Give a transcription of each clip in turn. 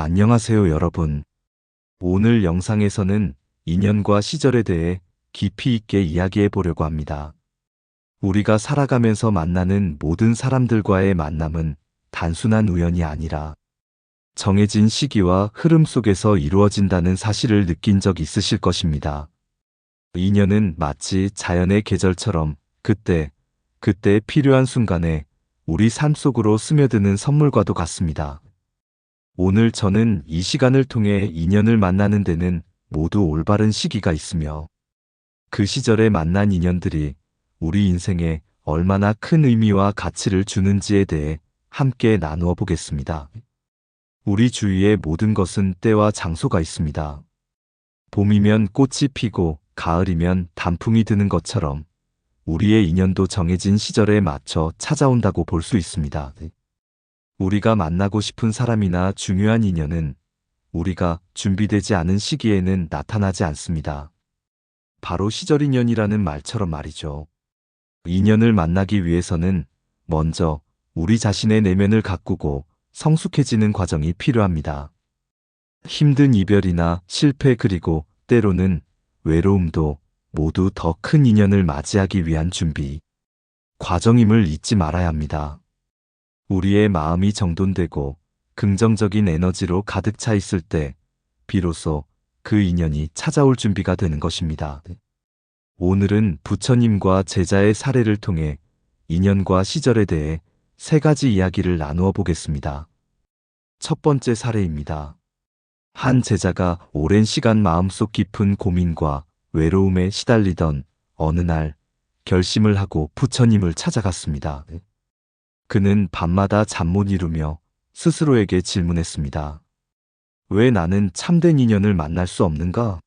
안녕하세요 여러분. 오늘 영상에서는 인연과 시절에 대해 깊이 있게 이야기해 보려고 합니다. 우리가 살아가면서 만나는 모든 사람들과의 만남은 단순한 우연이 아니라 정해진 시기와 흐름 속에서 이루어진다는 사실을 느낀 적 있으실 것입니다. 인연은 마치 자연의 계절처럼 그때, 그때 필요한 순간에 우리 삶 속으로 스며드는 선물과도 같습니다. 오늘 저는 이 시간을 통해 인연을 만나는 데는 모두 올바른 시기가 있으며 그 시절에 만난 인연들이 우리 인생에 얼마나 큰 의미와 가치를 주는지에 대해 함께 나누어 보겠습니다. 우리 주위의 모든 것은 때와 장소가 있습니다. 봄이면 꽃이 피고 가을이면 단풍이 드는 것처럼 우리의 인연도 정해진 시절에 맞춰 찾아온다고 볼 수 있습니다. 우리가 만나고 싶은 사람이나 중요한 인연은 우리가 준비되지 않은 시기에는 나타나지 않습니다. 바로 시절 인연이라는 말처럼 말이죠. 인연을 만나기 위해서는 먼저 우리 자신의 내면을 가꾸고 성숙해지는 과정이 필요합니다. 힘든 이별이나 실패 그리고 때로는 외로움도 모두 더 큰 인연을 맞이하기 위한 준비, 과정임을 잊지 말아야 합니다. 우리의 마음이 정돈되고 긍정적인 에너지로 가득 차 있을 때, 비로소 그 인연이 찾아올 준비가 되는 것입니다. 오늘은 부처님과 제자의 사례를 통해 인연과 시절에 대해 세 가지 이야기를 나누어 보겠습니다. 첫 번째 사례입니다. 한 제자가 오랜 시간 마음속 깊은 고민과 외로움에 시달리던 어느 날 결심을 하고 부처님을 찾아갔습니다. 그는 밤마다 잠 못 이루며 스스로에게 질문했습니다. 왜 나는 참된 인연을 만날 수 없는가?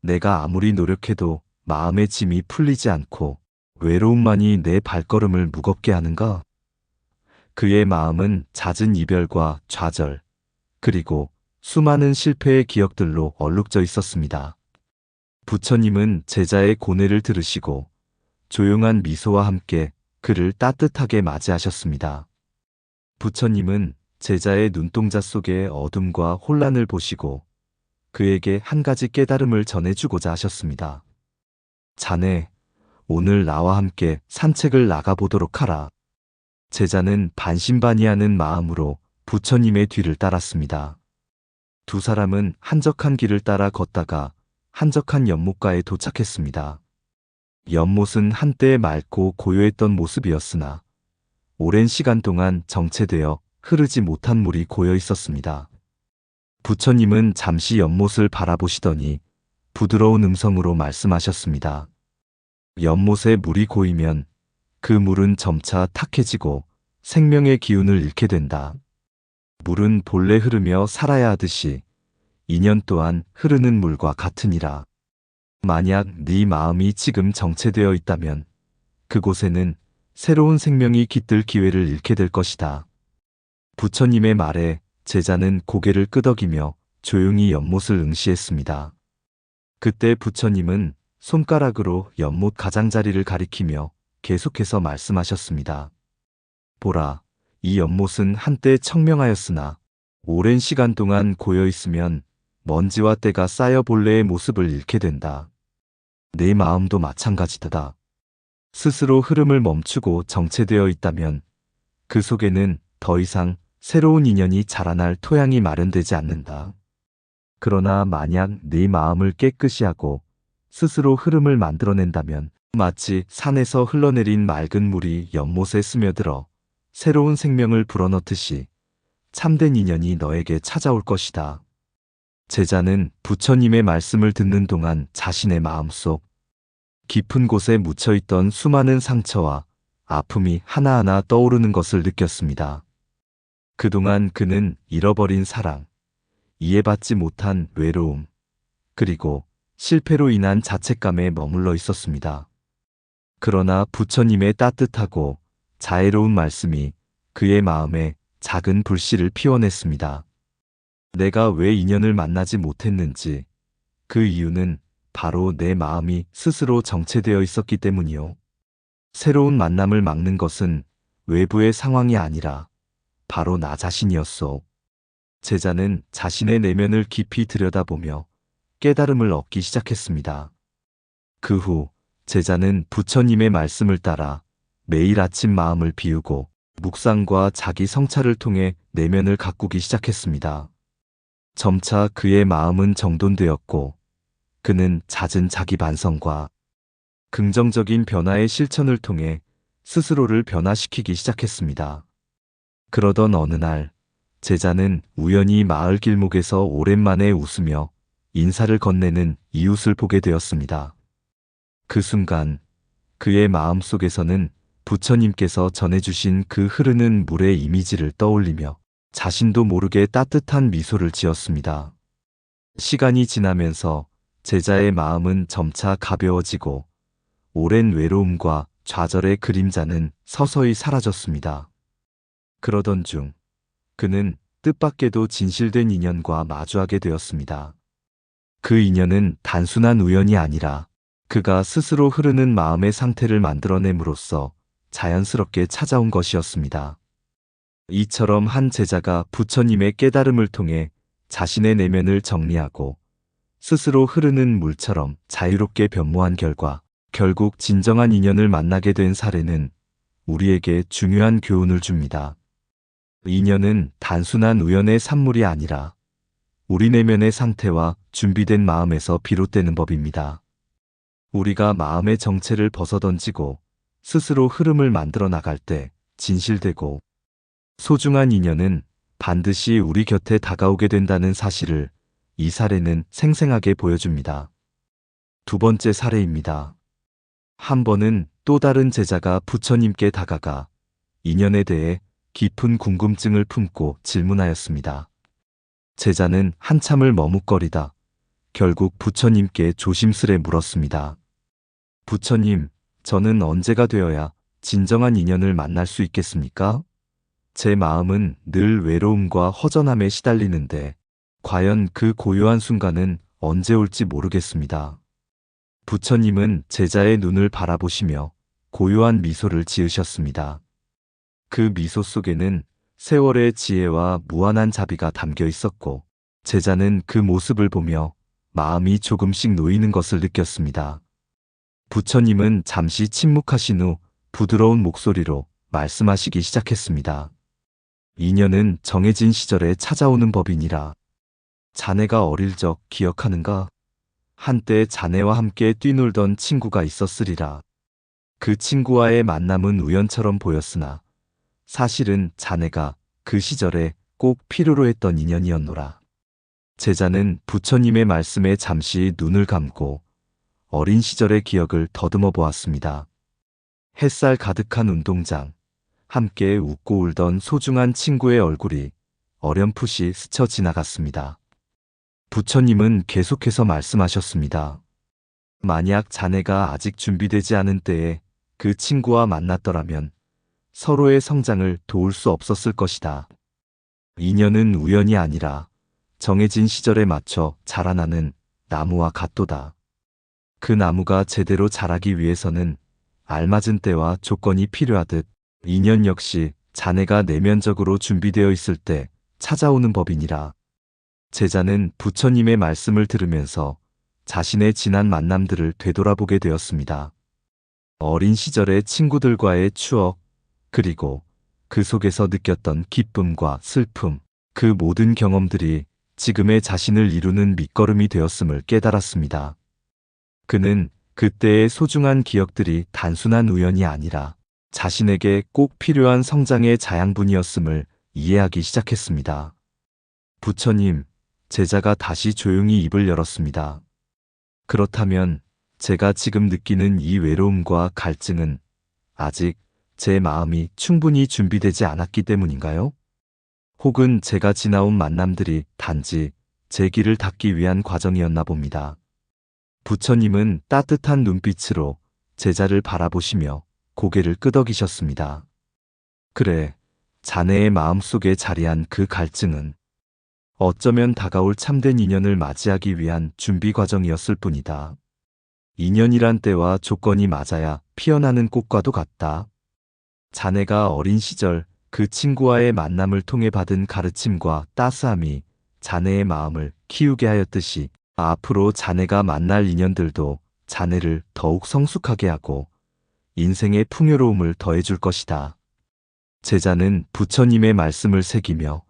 내가 아무리 노력해도 마음의 짐이 풀리지 않고 외로움만이 내 발걸음을 무겁게 하는가? 그의 마음은 잦은 이별과 좌절, 그리고 수많은 실패의 기억들로 얼룩져 있었습니다. 부처님은 제자의 고뇌를 들으시고 조용한 미소와 함께 그를 따뜻하게 맞이하셨습니다. 부처님은 제자의 눈동자 속의 어둠과 혼란을 보시고 그에게 한 가지 깨달음을 전해주고자 하셨습니다. 자네, 오늘 나와 함께 산책을 나가보도록 하라. 제자는 반신반의하는 마음으로 부처님의 뒤를 따랐습니다. 두 사람은 한적한 길을 따라 걷다가 한적한 연못가에 도착했습니다. 연못은 한때 맑고 고요했던 모습이었으나 오랜 시간 동안 정체되어 흐르지 못한 물이 고여 있었습니다. 부처님은 잠시 연못을 바라보시더니 부드러운 음성으로 말씀하셨습니다. 연못에 물이 고이면 그 물은 점차 탁해지고 생명의 기운을 잃게 된다. 물은 본래 흐르며 살아야 하듯이 인연 또한 흐르는 물과 같으니라. 만약 네 마음이 지금 정체되어 있다면 그곳에는 새로운 생명이 깃들 기회를 잃게 될 것이다. 부처님의 말에 제자는 고개를 끄덕이며 조용히 연못을 응시했습니다. 그때 부처님은 손가락으로 연못 가장자리를 가리키며 계속해서 말씀하셨습니다. 보라, 이 연못은 한때 청명하였으나 오랜 시간 동안 고여 있으면 먼지와 때가 쌓여 본래의 모습을 잃게 된다. 내 마음도 마찬가지다. 스스로 흐름을 멈추고 정체되어 있다면 그 속에는 더 이상 새로운 인연이 자라날 토양이 마련되지 않는다. 그러나 만약 네 마음을 깨끗이 하고 스스로 흐름을 만들어낸다면 마치 산에서 흘러내린 맑은 물이 연못에 스며들어 새로운 생명을 불어넣듯이 참된 인연이 너에게 찾아올 것이다. 제자는 부처님의 말씀을 듣는 동안 자신의 마음속 깊은 곳에 묻혀있던 수많은 상처와 아픔이 하나하나 떠오르는 것을 느꼈습니다. 그동안 그는 잃어버린 사랑, 이해받지 못한 외로움, 그리고 실패로 인한 자책감에 머물러 있었습니다. 그러나 부처님의 따뜻하고 자애로운 말씀이 그의 마음에 작은 불씨를 피워냈습니다. 내가 왜 인연을 만나지 못했는지 그 이유는 바로 내 마음이 스스로 정체되어 있었기 때문이요. 새로운 만남을 막는 것은 외부의 상황이 아니라 바로 나 자신이었소. 제자는 자신의 내면을 깊이 들여다보며 깨달음을 얻기 시작했습니다. 그 후 제자는 부처님의 말씀을 따라 매일 아침 마음을 비우고 묵상과 자기 성찰을 통해 내면을 가꾸기 시작했습니다. 점차 그의 마음은 정돈되었고 그는 잦은 자기 반성과 긍정적인 변화의 실천을 통해 스스로를 변화시키기 시작했습니다. 그러던 어느 날 제자는 우연히 마을 길목에서 오랜만에 웃으며 인사를 건네는 이웃을 보게 되었습니다. 그 순간 그의 마음 속에서는 부처님께서 전해주신 그 흐르는 물의 이미지를 떠올리며 자신도 모르게 따뜻한 미소를 지었습니다. 시간이 지나면서 제자의 마음은 점차 가벼워지고 오랜 외로움과 좌절의 그림자는 서서히 사라졌습니다. 그러던 중 그는 뜻밖에도 진실된 인연과 마주하게 되었습니다. 그 인연은 단순한 우연이 아니라 그가 스스로 흐르는 마음의 상태를 만들어냄으로써 자연스럽게 찾아온 것이었습니다. 이처럼 한 제자가 부처님의 깨달음을 통해 자신의 내면을 정리하고 스스로 흐르는 물처럼 자유롭게 변모한 결과 결국 진정한 인연을 만나게 된 사례는 우리에게 중요한 교훈을 줍니다. 인연은 단순한 우연의 산물이 아니라 우리 내면의 상태와 준비된 마음에서 비롯되는 법입니다. 우리가 마음의 정체를 벗어던지고 스스로 흐름을 만들어 나갈 때 진실되고 소중한 인연은 반드시 우리 곁에 다가오게 된다는 사실을 이 사례는 생생하게 보여줍니다. 두 번째 사례입니다. 한 번은 또 다른 제자가 부처님께 다가가 인연에 대해 깊은 궁금증을 품고 질문하였습니다. 제자는 한참을 머뭇거리다 결국 부처님께 조심스레 물었습니다. 부처님, 저는 언제가 되어야 진정한 인연을 만날 수 있겠습니까? 제 마음은 늘 외로움과 허전함에 시달리는데 과연 그 고요한 순간은 언제 올지 모르겠습니다. 부처님은 제자의 눈을 바라보시며 고요한 미소를 지으셨습니다. 그 미소 속에는 세월의 지혜와 무한한 자비가 담겨 있었고 제자는 그 모습을 보며 마음이 조금씩 놓이는 것을 느꼈습니다. 부처님은 잠시 침묵하신 후 부드러운 목소리로 말씀하시기 시작했습니다. 인연은 정해진 시절에 찾아오는 법이니라. 자네가 어릴 적 기억하는가? 한때 자네와 함께 뛰놀던 친구가 있었으리라. 그 친구와의 만남은 우연처럼 보였으나 사실은 자네가 그 시절에 꼭 필요로 했던 인연이었노라. 제자는 부처님의 말씀에 잠시 눈을 감고 어린 시절의 기억을 더듬어 보았습니다. 햇살 가득한 운동장, 함께 웃고 울던 소중한 친구의 얼굴이 어렴풋이 스쳐 지나갔습니다. 부처님은 계속해서 말씀하셨습니다. 만약 자네가 아직 준비되지 않은 때에 그 친구와 만났더라면 서로의 성장을 도울 수 없었을 것이다. 인연은 우연이 아니라 정해진 시절에 맞춰 자라나는 나무와 같도다. 그 나무가 제대로 자라기 위해서는 알맞은 때와 조건이 필요하듯 인연 역시 자네가 내면적으로 준비되어 있을 때 찾아오는 법이니라. 제자는 부처님의 말씀을 들으면서 자신의 지난 만남들을 되돌아보게 되었습니다. 어린 시절의 친구들과의 추억, 그리고 그 속에서 느꼈던 기쁨과 슬픔, 그 모든 경험들이 지금의 자신을 이루는 밑거름이 되었음을 깨달았습니다. 그는 그때의 소중한 기억들이 단순한 우연이 아니라 자신에게 꼭 필요한 성장의 자양분이었음을 이해하기 시작했습니다. 부처님, 제자가 다시 조용히 입을 열었습니다. 그렇다면 제가 지금 느끼는 이 외로움과 갈증은 아직 제 마음이 충분히 준비되지 않았기 때문인가요? 혹은 제가 지나온 만남들이 단지 제 길을 닫기 위한 과정이었나 봅니다. 부처님은 따뜻한 눈빛으로 제자를 바라보시며 고개를 끄덕이셨습니다. 그래, 자네의 마음속에 자리한 그 갈증은 어쩌면 다가올 참된 인연을 맞이하기 위한 준비 과정이었을 뿐이다. 인연이란 때와 조건이 맞아야 피어나는 꽃과도 같다. 자네가 어린 시절 그 친구와의 만남을 통해 받은 가르침과 따스함이 자네의 마음을 키우게 하였듯이 앞으로 자네가 만날 인연들도 자네를 더욱 성숙하게 하고 인생의 풍요로움을 더해줄 것이다. 제자는 부처님의 말씀을 새기며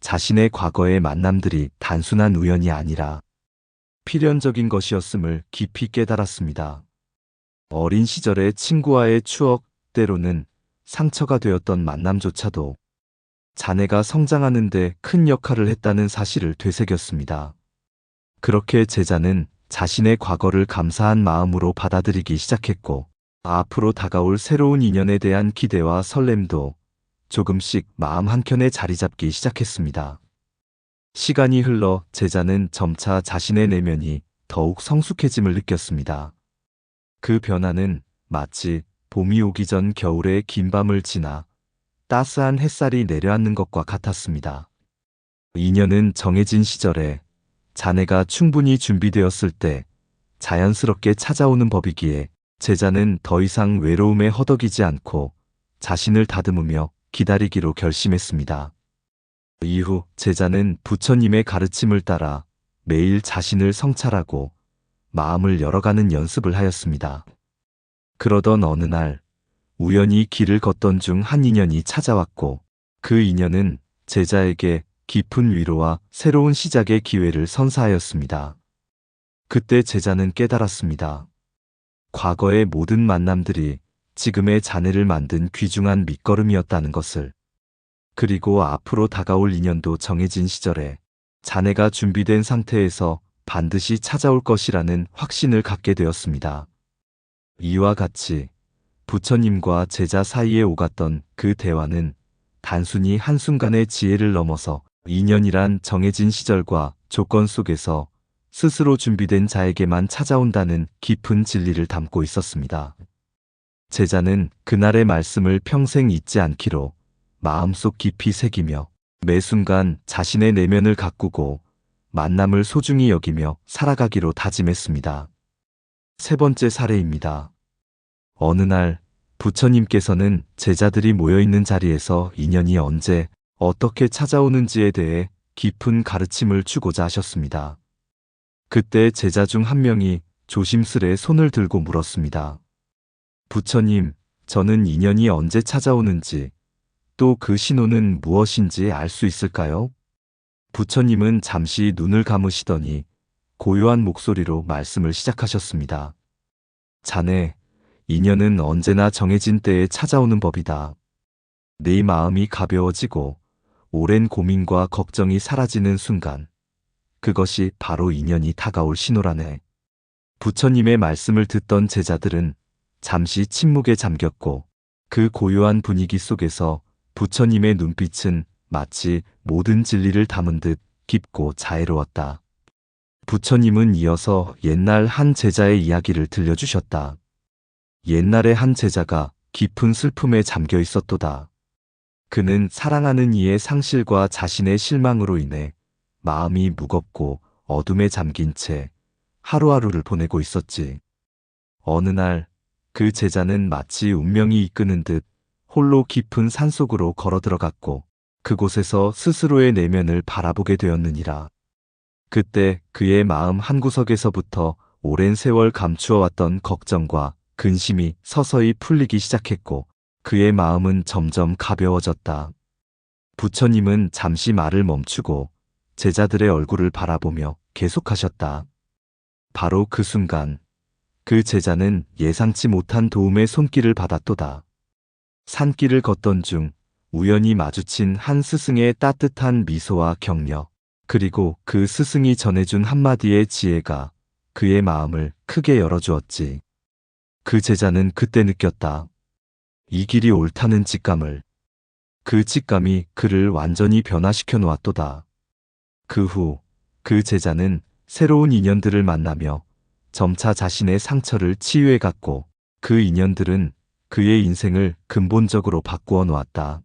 자신의 과거의 만남들이 단순한 우연이 아니라 필연적인 것이었음을 깊이 깨달았습니다. 어린 시절의 친구와의 추억, 때로는 상처가 되었던 만남조차도 자네가 성장하는데 큰 역할을 했다는 사실을 되새겼습니다. 그렇게 제자는 자신의 과거를 감사한 마음으로 받아들이기 시작했고, 앞으로 다가올 새로운 인연에 대한 기대와 설렘도 조금씩 마음 한켠에 자리 잡기 시작했습니다. 시간이 흘러 제자는 점차 자신의 내면이 더욱 성숙해짐을 느꼈습니다. 그 변화는 마치 봄이 오기 전 겨울의 긴 밤을 지나 따스한 햇살이 내려앉는 것과 같았습니다. 인연은 정해진 시절에 자네가 충분히 준비되었을 때 자연스럽게 찾아오는 법이기에 제자는 더 이상 외로움에 허덕이지 않고 자신을 다듬으며 기다리기로 결심했습니다. 이후 제자는 부처님의 가르침을 따라 매일 자신을 성찰하고 마음을 열어가는 연습을 하였습니다. 그러던 어느 날 우연히 길을 걷던 중 한 인연이 찾아왔고 그 인연은 제자에게 깊은 위로와 새로운 시작의 기회를 선사하였습니다. 그때 제자는 깨달았습니다. 과거의 모든 만남들이 지금의 자네를 만든 귀중한 밑거름이었다는 것을. 그리고 앞으로 다가올 인연도 정해진 시절에 자네가 준비된 상태에서 반드시 찾아올 것이라는 확신을 갖게 되었습니다. 이와 같이 부처님과 제자 사이에 오갔던 그 대화는 단순히 한순간의 지혜를 넘어서 인연이란 정해진 시절과 조건 속에서 스스로 준비된 자에게만 찾아온다는 깊은 진리를 담고 있었습니다. 제자는 그날의 말씀을 평생 잊지 않기로 마음속 깊이 새기며 매 순간 자신의 내면을 가꾸고 만남을 소중히 여기며 살아가기로 다짐했습니다. 세 번째 사례입니다. 어느 날 부처님께서는 제자들이 모여있는 자리에서 인연이 언제 어떻게 찾아오는지에 대해 깊은 가르침을 주고자 하셨습니다. 그때 제자 중 한 명이 조심스레 손을 들고 물었습니다. 부처님, 저는 인연이 언제 찾아오는지, 또 그 신호는 무엇인지 알 수 있을까요? 부처님은 잠시 눈을 감으시더니 고요한 목소리로 말씀을 시작하셨습니다. 자네, 인연은 언제나 정해진 때에 찾아오는 법이다. 네 마음이 가벼워지고 오랜 고민과 걱정이 사라지는 순간, 그것이 바로 인연이 다가올 신호라네. 부처님의 말씀을 듣던 제자들은 잠시 침묵에 잠겼고 그 고요한 분위기 속에서 부처님의 눈빛은 마치 모든 진리를 담은 듯 깊고 자애로웠다. 부처님은 이어서 옛날 한 제자의 이야기를 들려주셨다. 옛날에 한 제자가 깊은 슬픔에 잠겨 있었도다. 그는 사랑하는 이의 상실과 자신의 실망으로 인해 마음이 무겁고 어둠에 잠긴 채 하루하루를 보내고 있었지. 어느 날 그 제자는 마치 운명이 이끄는 듯 홀로 깊은 산속으로 걸어 들어갔고 그곳에서 스스로의 내면을 바라보게 되었느니라. 그때 그의 마음 한구석에서부터 오랜 세월 감추어왔던 걱정과 근심이 서서히 풀리기 시작했고 그의 마음은 점점 가벼워졌다. 부처님은 잠시 말을 멈추고 제자들의 얼굴을 바라보며 계속하셨다. 바로 그 순간 그 제자는 예상치 못한 도움의 손길을 받았도다. 산길을 걷던 중 우연히 마주친 한 스승의 따뜻한 미소와 격려, 그리고 그 스승이 전해준 한마디의 지혜가 그의 마음을 크게 열어주었지. 그 제자는 그때 느꼈다. 이 길이 옳다는 직감을. 그 직감이 그를 완전히 변화시켜 놓았도다. 그 후, 그 제자는 새로운 인연들을 만나며 점차 자신의 상처를 치유해 갔고 그 인연들은 그의 인생을 근본적으로 바꾸어 놓았다.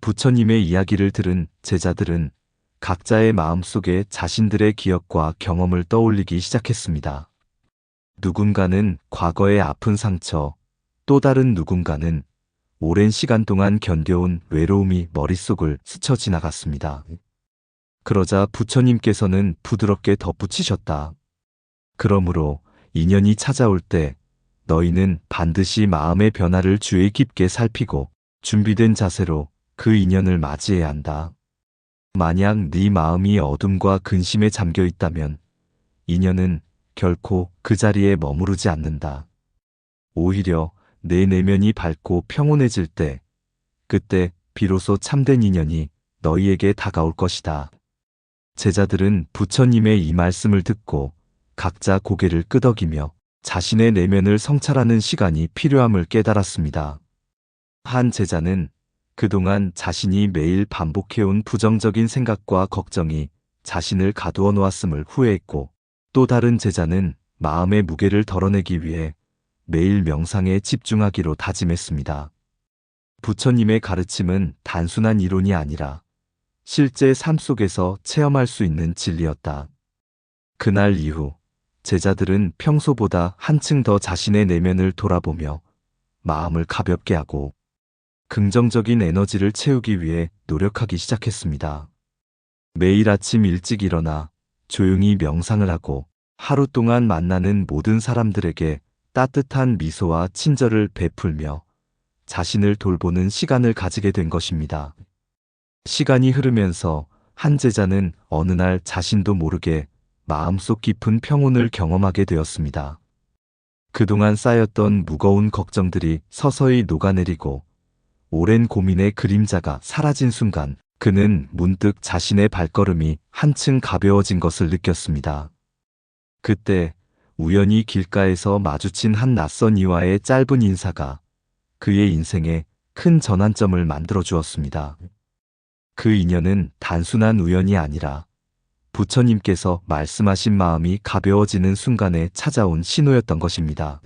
부처님의 이야기를 들은 제자들은 각자의 마음속에 자신들의 기억과 경험을 떠올리기 시작했습니다. 누군가는 과거의 아픈 상처, 또 다른 누군가는 오랜 시간 동안 견뎌온 외로움이 머릿속을 스쳐 지나갔습니다. 그러자 부처님께서는 부드럽게 덧붙이셨다. 그러므로 인연이 찾아올 때 너희는 반드시 마음의 변화를 주의 깊게 살피고 준비된 자세로 그 인연을 맞이해야 한다. 만약 네 마음이 어둠과 근심에 잠겨 있다면 인연은 결코 그 자리에 머무르지 않는다. 오히려 내 내면이 밝고 평온해질 때 그때 비로소 참된 인연이 너희에게 다가올 것이다. 제자들은 부처님의 이 말씀을 듣고 각자 고개를 끄덕이며 자신의 내면을 성찰하는 시간이 필요함을 깨달았습니다. 한 제자는 그동안 자신이 매일 반복해온 부정적인 생각과 걱정이 자신을 가두어 놓았음을 후회했고 또 다른 제자는 마음의 무게를 덜어내기 위해 매일 명상에 집중하기로 다짐했습니다. 부처님의 가르침은 단순한 이론이 아니라 실제 삶 속에서 체험할 수 있는 진리였다. 그날 이후 제자들은 평소보다 한층 더 자신의 내면을 돌아보며 마음을 가볍게 하고 긍정적인 에너지를 채우기 위해 노력하기 시작했습니다. 매일 아침 일찍 일어나 조용히 명상을 하고 하루 동안 만나는 모든 사람들에게 따뜻한 미소와 친절을 베풀며 자신을 돌보는 시간을 가지게 된 것입니다. 시간이 흐르면서 한 제자는 어느 날 자신도 모르게 마음속 깊은 평온을 경험하게 되었습니다. 그동안 쌓였던 무거운 걱정들이 서서히 녹아내리고 오랜 고민의 그림자가 사라진 순간 그는 문득 자신의 발걸음이 한층 가벼워진 것을 느꼈습니다. 그때 우연히 길가에서 마주친 한 낯선 이와의 짧은 인사가 그의 인생에 큰 전환점을 만들어 주었습니다. 그 인연은 단순한 우연이 아니라 부처님께서 말씀하신 마음이 가벼워지는 순간에 찾아온 신호였던 것입니다.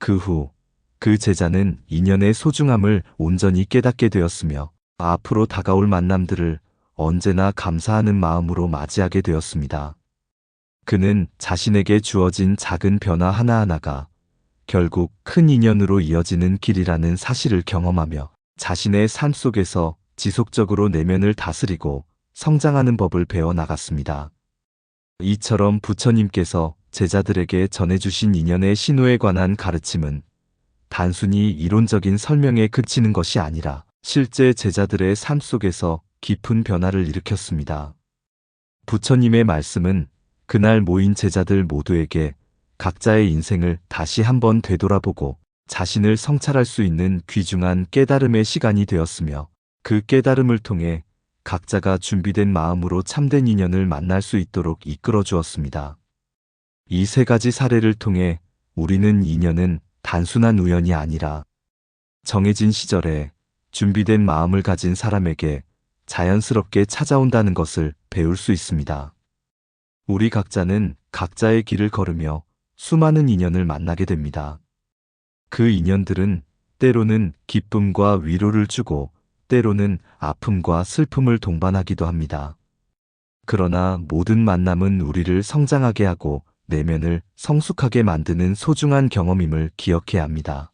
그 후, 그 제자는 인연의 소중함을 온전히 깨닫게 되었으며 앞으로 다가올 만남들을 언제나 감사하는 마음으로 맞이하게 되었습니다. 그는 자신에게 주어진 작은 변화 하나하나가 결국 큰 인연으로 이어지는 길이라는 사실을 경험하며 자신의 삶 속에서 지속적으로 내면을 다스리고 성장하는 법을 배워 나갔습니다. 이처럼 부처님께서 제자들에게 전해주신 인연의 신호에 관한 가르침은 단순히 이론적인 설명에 그치는 것이 아니라 실제 제자들의 삶 속에서 깊은 변화를 일으켰습니다. 부처님의 말씀은 그날 모인 제자들 모두에게 각자의 인생을 다시 한번 되돌아보고 자신을 성찰할 수 있는 귀중한 깨달음의 시간이 되었으며 그 깨달음을 통해 각자가 준비된 마음으로 참된 인연을 만날 수 있도록 이끌어 주었습니다. 이 세 가지 사례를 통해 우리는 인연은 단순한 우연이 아니라 정해진 시절에 준비된 마음을 가진 사람에게 자연스럽게 찾아온다는 것을 배울 수 있습니다. 우리 각자는 각자의 길을 걸으며 수많은 인연을 만나게 됩니다. 그 인연들은 때로는 기쁨과 위로를 주고 때로는 아픔과 슬픔을 동반하기도 합니다. 그러나 모든 만남은 우리를 성장하게 하고 내면을 성숙하게 만드는 소중한 경험임을 기억해야 합니다.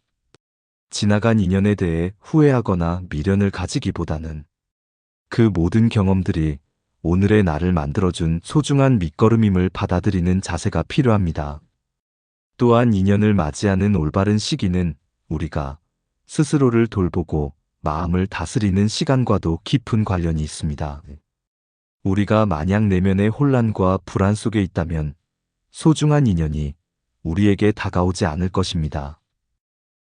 지나간 인연에 대해 후회하거나 미련을 가지기보다는 그 모든 경험들이 오늘의 나를 만들어준 소중한 밑거름임을 받아들이는 자세가 필요합니다. 또한 인연을 맞이하는 올바른 시기는 우리가 스스로를 돌보고 마음을 다스리는 시간과도 깊은 관련이 있습니다. 우리가 만약 내면의 혼란과 불안 속에 있다면 소중한 인연이 우리에게 다가오지 않을 것입니다.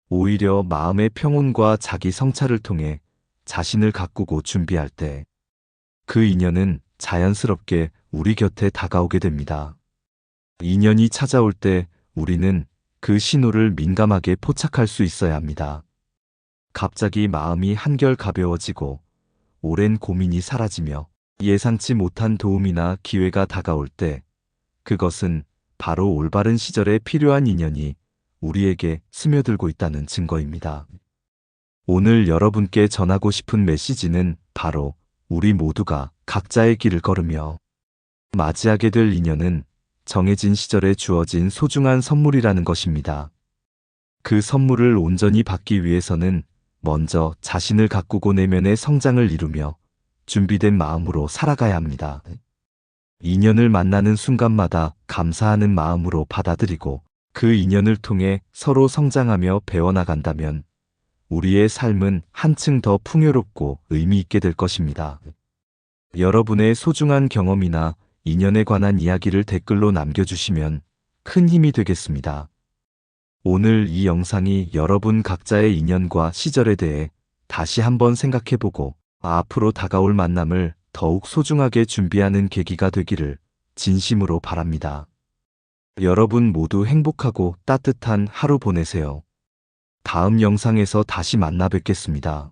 오히려 마음의 평온과 자기 성찰을 통해 자신을 가꾸고 준비할 때 그 인연은 자연스럽게 우리 곁에 다가오게 됩니다. 인연이 찾아올 때 우리는 그 신호를 민감하게 포착할 수 있어야 합니다. 갑자기 마음이 한결 가벼워지고 오랜 고민이 사라지며 예상치 못한 도움이나 기회가 다가올 때 그것은 바로 올바른 시절에 필요한 인연이 우리에게 스며들고 있다는 증거입니다. 오늘 여러분께 전하고 싶은 메시지는 바로 우리 모두가 각자의 길을 걸으며 맞이하게 될 인연은 정해진 시절에 주어진 소중한 선물이라는 것입니다. 그 선물을 온전히 받기 위해서는 먼저 자신을 가꾸고 내면의 성장을 이루며 준비된 마음으로 살아가야 합니다. 인연을 만나는 순간마다 감사하는 마음으로 받아들이고 그 인연을 통해 서로 성장하며 배워나간다면 우리의 삶은 한층 더 풍요롭고 의미 있게 될 것입니다. 여러분의 소중한 경험이나 인연에 관한 이야기를 댓글로 남겨주시면 큰 힘이 되겠습니다. 오늘 이 영상이 여러분 각자의 인연과 시절에 대해 다시 한번 생각해보고 앞으로 다가올 만남을 더욱 소중하게 준비하는 계기가 되기를 진심으로 바랍니다. 여러분 모두 행복하고 따뜻한 하루 보내세요. 다음 영상에서 다시 만나 뵙겠습니다.